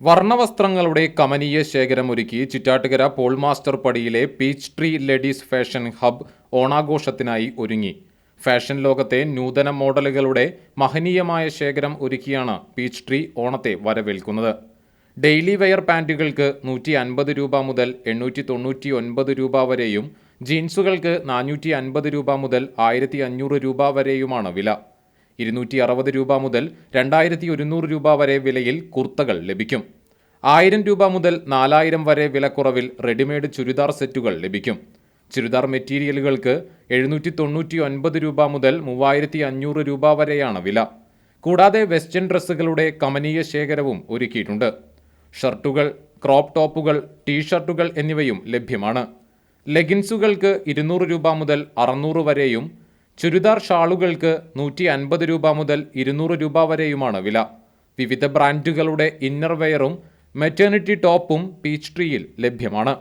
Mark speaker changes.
Speaker 1: വർണവസ്ത്രങ്ങളുടെ കമനീയ ശേഖരമൊരുക്കി Chittattukara പോൾമാസ്റ്റർ പടിയിലെ peach tree ladies fashion hub ഓണാഘോഷത്തിനായി ഒരുങ്ങി. ഫാഷൻ ലോകത്തെ നൂതന മോഡലുകളുടെ മഹനീയമായ ശേഖരം ഒരുക്കിയാണ് പീച്ച് ട്രീ ഓണത്തെ വരവേൽക്കുന്നത്. ഡെയിലി വെയർ പാന്റുകൾക്ക് നൂറ്റി അൻപത് രൂപ മുതൽ എണ്ണൂറ്റി തൊണ്ണൂറ്റി ഒൻപത് രൂപ വരെയും ജീൻസുകൾക്ക് നാനൂറ്റി അൻപത് രൂപ മുതൽ ആയിരത്തി അഞ്ഞൂറ് രൂപ വരെയുമാണ് വില. ഇരുന്നൂറ്റി അറുപത് രൂപ മുതൽ രണ്ടായിരത്തി ഒരുന്നൂറ് രൂപ വരെ വിലയിൽ കുർത്തകൾ ലഭിക്കും. ആയിരം രൂപ മുതൽ നാലായിരം വരെ വിലക്കുറവിൽ റെഡിമെയ്ഡ് ചുരിദാർ സെറ്റുകൾ ലഭിക്കും. ചുരിദാർ മെറ്റീരിയലുകൾക്ക് എഴുന്നൂറ്റി തൊണ്ണൂറ്റി ഒൻപത് രൂപ മുതൽ മൂവായിരത്തി അഞ്ഞൂറ് രൂപ വരെയാണ് വില. കൂടാതെ വെസ്റ്റേൺ ഡ്രസ്സുകളുടെ കമനീയ ശേഖരവും ഒരുക്കിയിട്ടുണ്ട്. ഷർട്ടുകൾ ക്രോപ്പ് ടോപ്പുകൾ ടീഷർട്ടുകൾ എന്നിവയും ലഭ്യമാണ്. ലെഗിൻസുകൾക്ക് ഇരുന്നൂറ് രൂപ മുതൽ അറുന്നൂറ് വരെയും ചുരിദാർ ഷാളുകൾക്ക് നൂറ്റി അൻപത് രൂപ മുതൽ ഇരുന്നൂറ് രൂപ വരെയുമാണ് വില. വിവിധ ബ്രാൻഡുകളുടെ ഇന്നർവെയറും മെറ്റേണിറ്റി ടോപ്പും പീച്ച് ട്രീയിൽ ലഭ്യമാണ്.